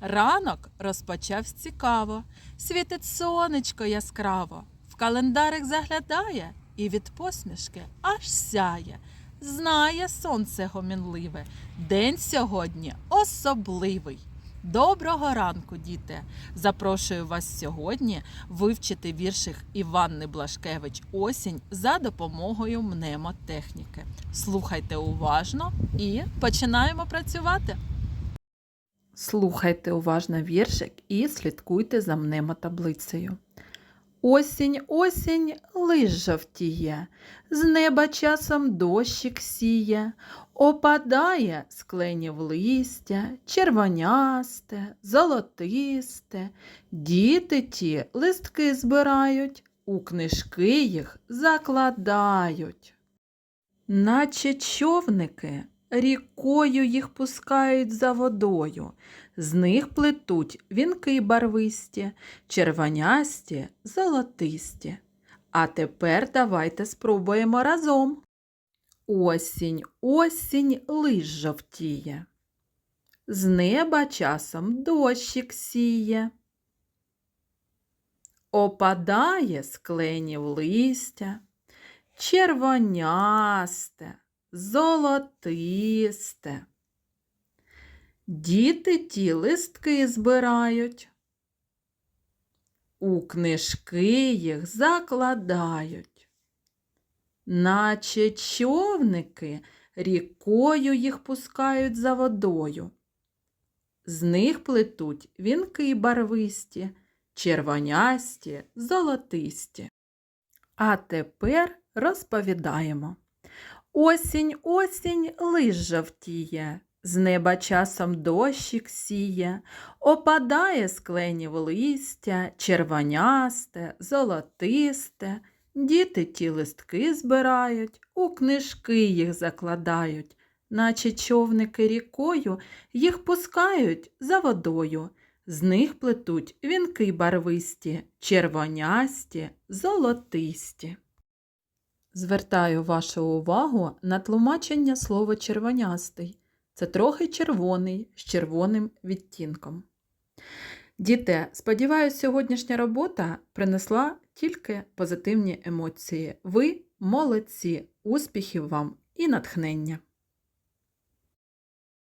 Ранок розпочався цікаво, світить сонечко яскраво, в календарик заглядає і від посмішки аж сяє. Знає сонце гомінливе, день сьогодні особливий. Доброго ранку, діти! Запрошую вас сьогодні вивчити віршик Іванни Блашкевич Осінь за допомогою мнемотехніки. Слухайте уважно і починаємо працювати. Слухайте уважно віршик і слідкуйте за мнемотаблицею. Осінь, осінь, лиш жовтіє, з неба часом дощик сіє, опадає з кленів листя, червонясте, золотисте, діти ті листки збирають, у книжки їх закладають. Наче човники рікою їх пускають за водою, з них плетуть вінки барвисті, червонясті, золотисті. А тепер давайте спробуємо разом. Осінь, осінь лиш жовтіє. З неба часом дощик сіє. Опадає з кленів листя, червонясте, золотисте. Діти ті листки збирають, у книжки їх закладають, наче човники рікою їх пускають за водою. З них плетуть вінки барвисті, червонясті, золотисті. А тепер розповідаємо. Осінь, осінь лиш жовтіє, з неба часом дощик сіє, опадає з кленів листя, червонясте, золотисте, діти ті листки збирають, у книжки їх закладають, наче човники рікою їх пускають за водою. З них плетуть вінки барвисті, червонясті, золотисті. Звертаю вашу увагу на тлумачення слова червонястий. Це трохи червоний з червоним відтінком. Діти, сподіваюся, сьогоднішня робота принесла тільки позитивні емоції. Ви молодці, успіхів вам і натхнення!